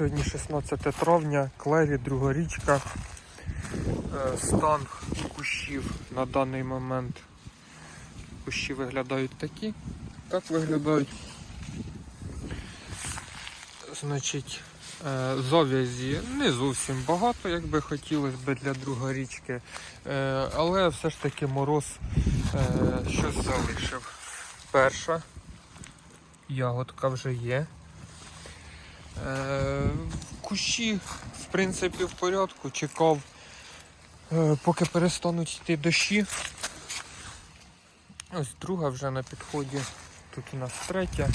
Сьогодні 16 травня, Клері, друга річка. Е, Стан кущів на даний момент. Кущі виглядають такі. Так виглядають. Значить, е, зав'язі не зовсім багато, як би хотілося б для другорічки. Е, Але все ж таки мороз щось залишив. Перша ягодка вже є. Кущі, в принципі, в порядку. Чекав, е, поки перестануть йти дощі. Ось друга вже на підході. Тут у нас третя.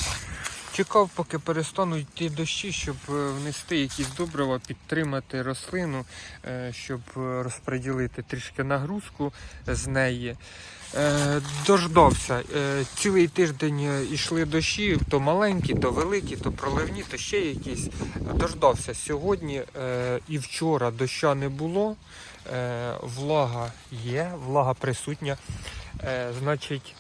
Чекав, поки перестануть йти дощі, щоб е, внести якісь добрива, підтримати рослину, е, щоб е, розподілити трішки нагрузку з неї. Дождався. Цілий тиждень йшли дощі, то маленькі, то великі, то проливні, то ще якісь. Дождався сьогодні і вчора доща не було. Влага є, влага присутня. Значить,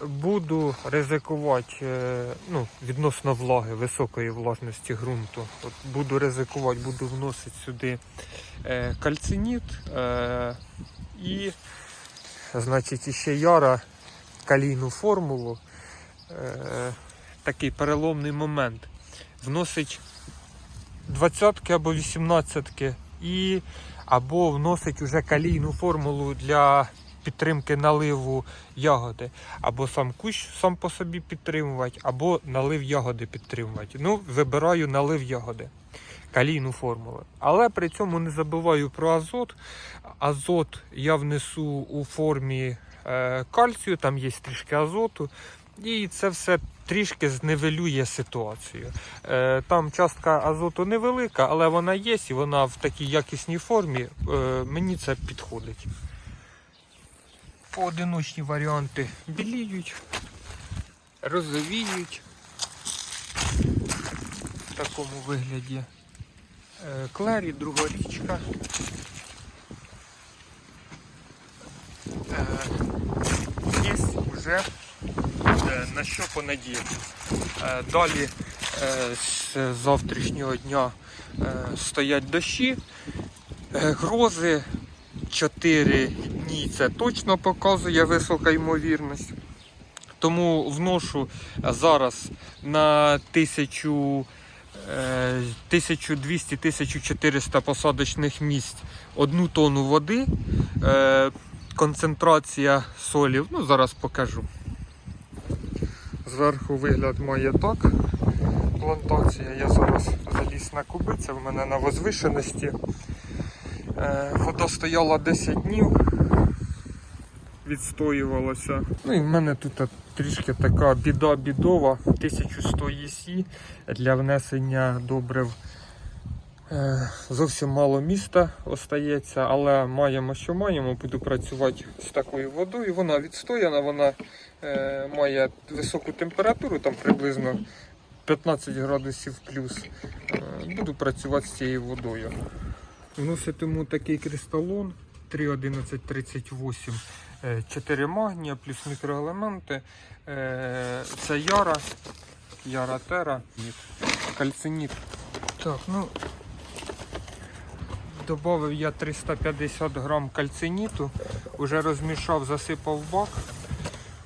буду ризикувати е, ну, відносно влаги, високої влажності ґрунту. От буду ризикувати, буду вносити сюди е, кальциніт е, і, значить, іще яра калійну формулу. Такий переломний момент. Вносить 20 або 18 і або вносить уже калійну формулу для підтримки наливу ягоди, або сам кущ сам по собі підтримувати, або налив ягоди підтримувати. Ну, вибираю налив ягоди, калійну формулу. Але при цьому не забуваю про азот. Азот я внесу у формі е, кальцію, там є трішки азоту. І це все трішки зневелює ситуацію. Е, Там частка азоту невелика, але вона є і вона в такій якісній формі. Е, Мені це підходить. Поодиночні варіанти біліють, розовіють в такому вигляді. Е, Клері, друга річка. Е, Є вже е, на що понадіятися. Далі з завтрашнього дня стоять дощі, грози 4 дні це точно показує висока ймовірність. Тому вношу зараз на 1000 е, 1200-1400 посадочних місць одну тонну води. Е, Концентрація солів, ну зараз покажу. Зверху вигляд має так. Плантація, я зараз заліз на куби, це в мене на возвишеності. Е, Вода стояла 10 днів, відстоювалася. Ну і в мене тут трішки така біда бідова, 1100 ЄСІ для внесення добрив. Е, Зовсім мало міста остається, але маємо, що маємо. Буду працювати з такою водою. Вона відстояна, вона е, має високу температуру, там приблизно 15 градусів плюс. Е, буду працювати з цією водою. Вноситиму такий кристалон 3.1138, 4 магнія плюс мікроелементи. Е, Це яра, яра тера, кальциніт. Так, ну Добавив я 350 грам кальциніту, вже розмішав, засипав в бак.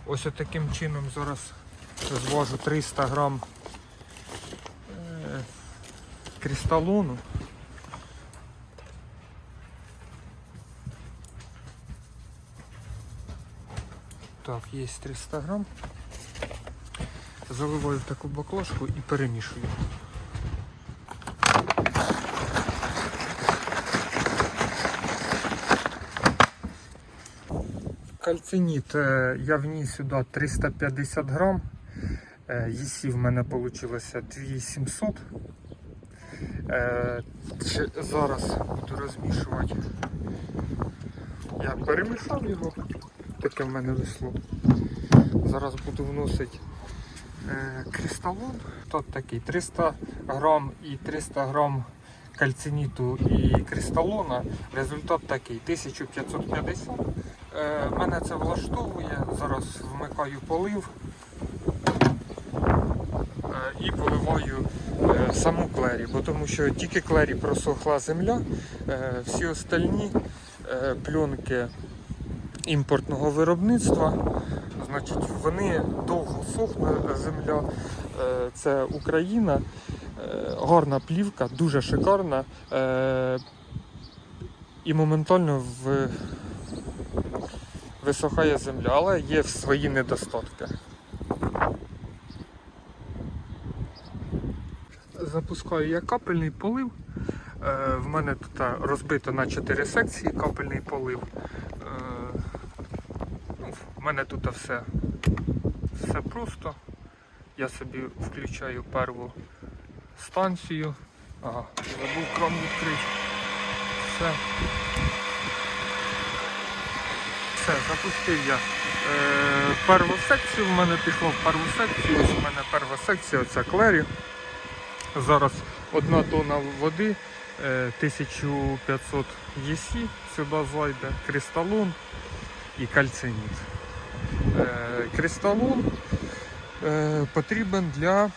Ось таким чином зараз зважу 300 грам е, кристалону. Так, є 300 грам. Заливаю в таку баклажку і перемішую. Кальциніт е, я вніс сюди 350 грам. Е, в мене вийшло 2700. Е, Зараз буду розмішувати. Я перемішав його, таке в мене весло. Зараз буду вносити е, кристалон. Тут такий 300 грам і 300 грам кальциніту і кристалона. Результат такий 1550. Е, мене це влаштовує. Зараз вмикаю полив е, і поливаю е, саму клері, бо тому що тільки клері просохла земля, е, всі остальні е, пленки імпортного виробництва, значить, вони довго сохне земля. Е, це Україна, е, гарна плівка, дуже шикарна. Е, і моментально в... висохає земля, але є свої недостатки. Запускаю я капельний полив. В мене тут розбито на 4 секції капельний полив. Е, мене тут все, все просто. Я собі включаю перву станцію. Ага, забув кран відкрити. Все. Все, запустив я. Е, перву секцію в мене пішло в перву секцію. Ось у мене перша секція, це клері. Зараз одна тонна води, е, 1500 ЄСі сюди зайде, кристалон і кальциніт. Е, Кристалон е, потрібен для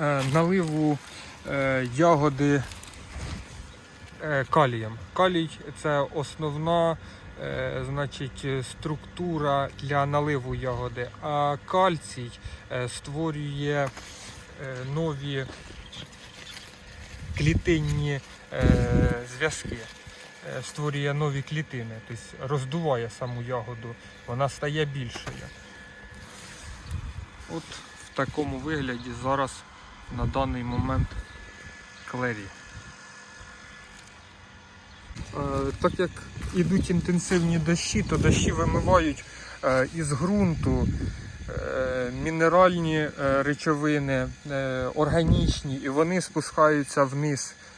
е, наливу ягоди калієм. Калій це основна значить, структура для наливу ягоди, а кальцій створює нові клітинні зв'язки, створює нові клітини, тобто роздуває саму ягоду, вона стає більшою. От в такому вигляді зараз на даний момент клері. Е, Так як ідуть інтенсивні дощі, то дощі вимивають е, із ґрунту е, мінеральні е, речовини, е, органічні, і вони спускаються вниз, е,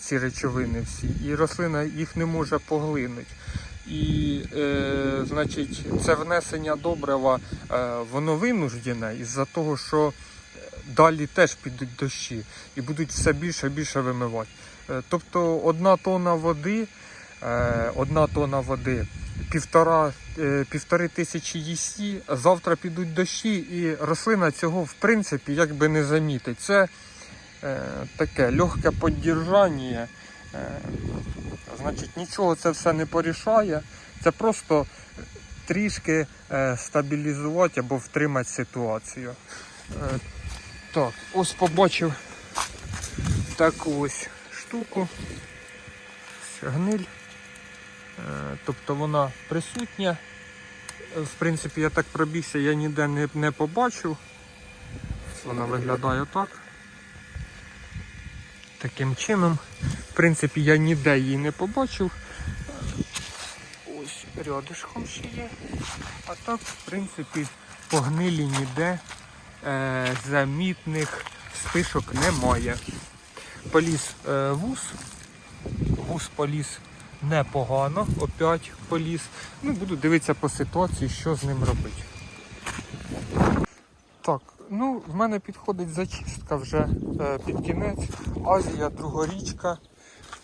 ці речовини всі, і рослина їх не може поглинути. І е, значить, це внесення добрива, е, воно винуждене із-за того, що далі теж підуть дощі і будуть все більше і більше вимивати. Е, Тобто одна тонна води, е, одна тонна води, півтора, е, півтори тисячі єсі, завтра підуть дощі, і рослина цього в принципі якби не замітить. Це е, таке легке піддержання. Е, значить, нічого це все не порішає. Це просто трішки е, стабілізувати або втримати ситуацію. Е, так, ось побачив таку ось штуку. Гниль. Е, Тобто вона присутня. Е, В принципі, я так пробігся, я ніде не, не побачив. Вона виглядає так. Таким чином. В принципі, я ніде її не побачив. Ось рядишком ще є. А так, в принципі, по гнилі ніде е, замітних спишок немає. Поліз е, вуз. Вуз поліз непогано, опять поліз. Ну, буду дивитися по ситуації, що з ним робити. Ну в мене підходить зачистка вже е, під кінець. Азія, другорічка.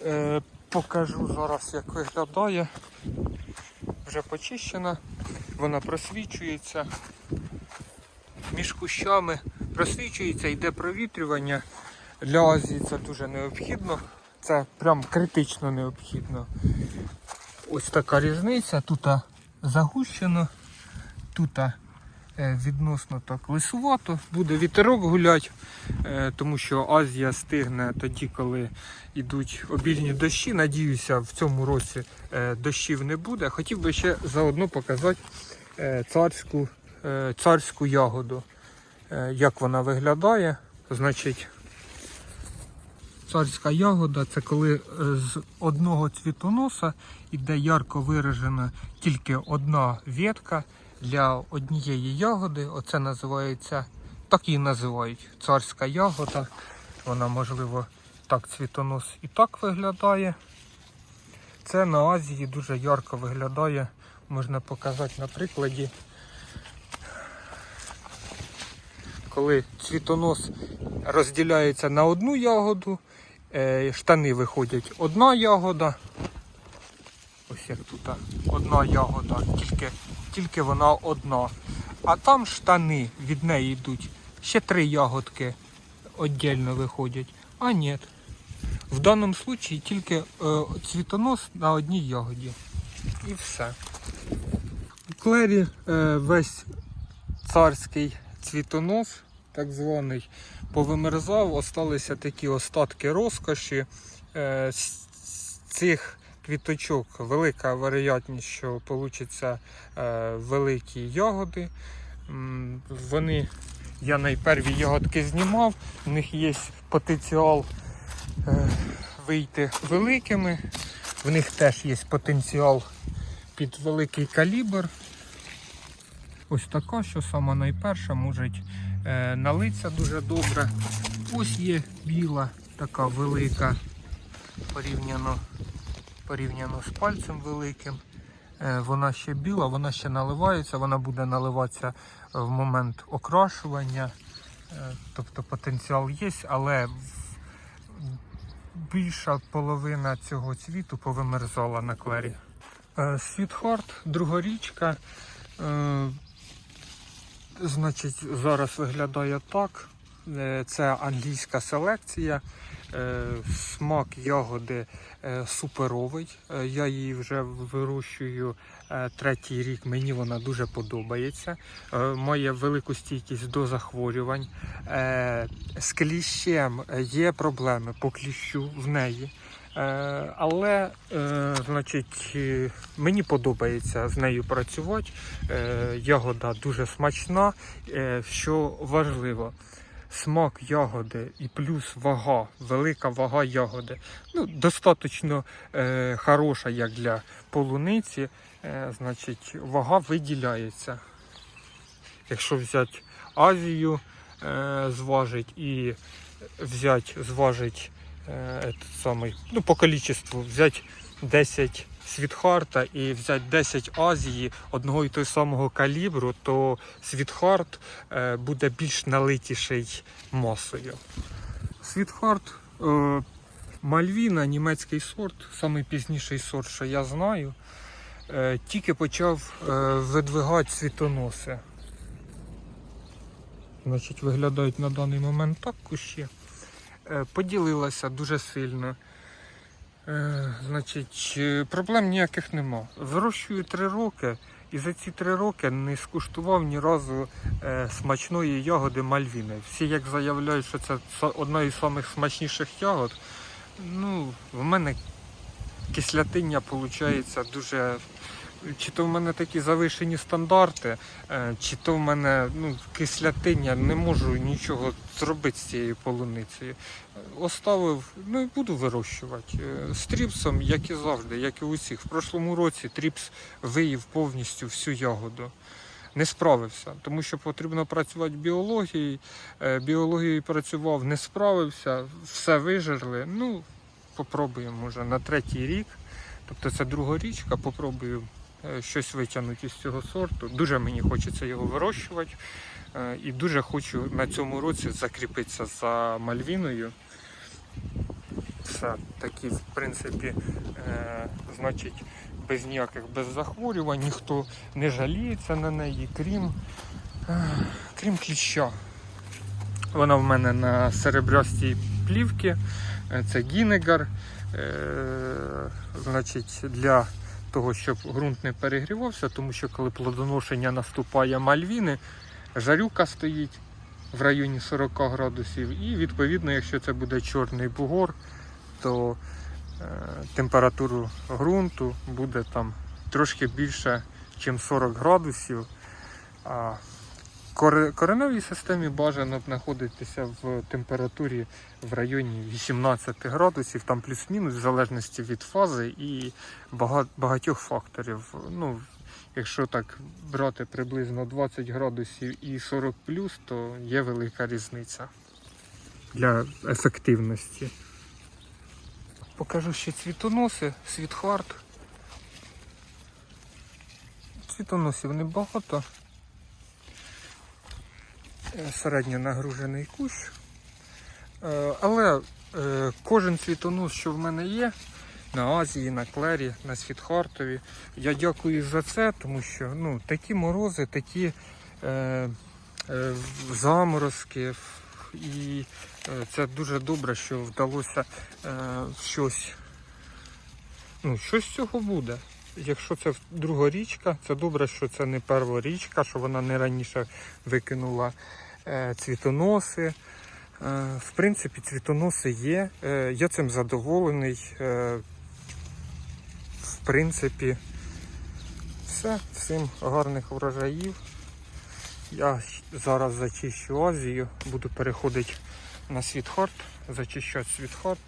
Е, покажу зараз, як виглядає. Вже почищена, вона просвічується між кущами, просвічується, йде провітрювання. Для Азії це дуже необхідно. Це прям критично необхідно. Ось така різниця. Тут загущено, тут відносно так лисувато. Буде вітерок гуляти, е, тому що Азія стигне тоді, коли йдуть обільні дощі. Надіюся, в цьому році е, дощів не буде. Хотів би ще заодно показати е, царську, е, царську ягоду, е, як вона виглядає. Значить, Царська ягода це коли е, з одного цвітоноса іде ярко виражена тільки одна ветка для однієї ягоди. Оце називається, так її називають царська ягода. Вона, можливо, так цвітонос і так виглядає. Це на Азії дуже ярко виглядає. Можна показати на прикладі. Коли цвітонос розділяється на одну ягоду, е, штани виходять одна ягода. Ось як тут одна ягода, тільки, тільки вона одна. А там штани від неї йдуть ще три ягодки віддільно виходять. А ні. В даному випадку тільки е, цвітонос на одній ягоді. І все. У клері е, весь царський цвітонос, так званий, повимерзав, осталися такі остатки розкоші. Е, з цих квіточок велика вероятність, що получаться е, великі ягоди. Вони, я найперші ягодки знімав, в них є потенціал е, вийти великими. В них теж є потенціал під великий калібр. Ось така, що сама найперша, може е, налиться дуже добре. Ось є біла, така велика, порівняно, порівняно з пальцем великим. Е, вона ще біла, вона ще наливається, вона буде наливатися в момент окрашування. Е, тобто потенціал є, але більша половина цього цвіту повимерзала на клері. Е, другорічка. Е, Значить, зараз виглядає так. Е, Це англійська селекція. Е, Смак ягоди е, суперовий. Я її вже вирощую третій рік. Мені вона дуже подобається. Має велику стійкість до захворювань. З кліщем є проблеми по кліщу в неї. Але, значить, мені подобається з нею працювати. Ягода дуже смачна. Що важливо, смак ягоди і плюс вага, велика вага ягоди. Ну, достатньо е, хороша, як для полуниці. Е, Значить, вага виділяється. Якщо взяти Азію, е, зважить і взяти, зважить е, самий, ну, по количеству, взяти 10 світхарта і взяти 10 Азії одного і того самого калібру, то світхарт е, буде більш налитіший масою. Світхарт е, Мальвіна, німецький сорт, найпізніший сорт, що я знаю, е, тільки почав видвигати світоноси. Значить, виглядають на даний момент так кущі. Поділилася дуже сильно. Е, Значить, е, проблем ніяких нема. Вирощую три роки і за ці три роки не скуштував ні разу е, смачної ягоди мальвіни. Всі як заявляють, що це одна із самих смачніших ягод. Ну, в мене кислятиння виходить дуже. Чи то в мене такі завишені стандарти, е, чи то в мене ну, кислятиння, не можу нічого зробити з цією полуницею. Оставив, ну і буду вирощувати. Е, З тріпсом, як і завжди, як і у всіх. В прошлому році тріпс виїв повністю всю ягоду. Не справився, тому що потрібно працювати біологією. Е, Біологією працював, не справився, все вижерли. Ну, попробуємо може на третій рік. Тобто це друга річка, попробую щось витягнути із цього сорту. Дуже мені хочеться його вирощувати. Е, І дуже хочу на цьому році закріпитися за Мальвіною. Все, такі, в принципі, е, значить, без ніяких без захворювань, ніхто не жаліється на неї, крім, е, крім кліща. Вона в мене на серебрястій плівці, е, це Гінегар. Е, значить, для того, щоб ґрунт не перегрівався, тому що коли плодоношення наступає мальвіни, жарюка стоїть в районі 40 градусів, і відповідно, якщо це буде чорний бугор, то е, температуру ґрунту буде там трошки більше, ніж 40 градусів. А кореневій системі бажано б знаходитися в температурі в районі 18 градусів, там плюс-мінус, в залежності від фази і багатьох факторів. Ну, якщо так брати приблизно 20 градусів і 40 плюс, то є велика різниця для ефективності. Покажу ще цвітоноси, світхарт. Цвітоносів небагато. Середньо нагружений кущ. Е, Але е, кожен цвітонос, що в мене є, на Азії, на Клері, на Світхартові, я дякую за це, тому що ну, такі морози, такі е, е, заморозки, і е, це дуже добре, що вдалося е, щось. Ну, щось з цього буде. Якщо це друга річка, це добре, що це не перша річка, що вона не раніше викинула е, цвітоноси. Е, в принципі, цвітоноси є. Е, я цим задоволений. В принципі, все. Всім гарних врожаїв. Я зараз зачищу Азію, буду переходити на світхарт, зачищати світхарт.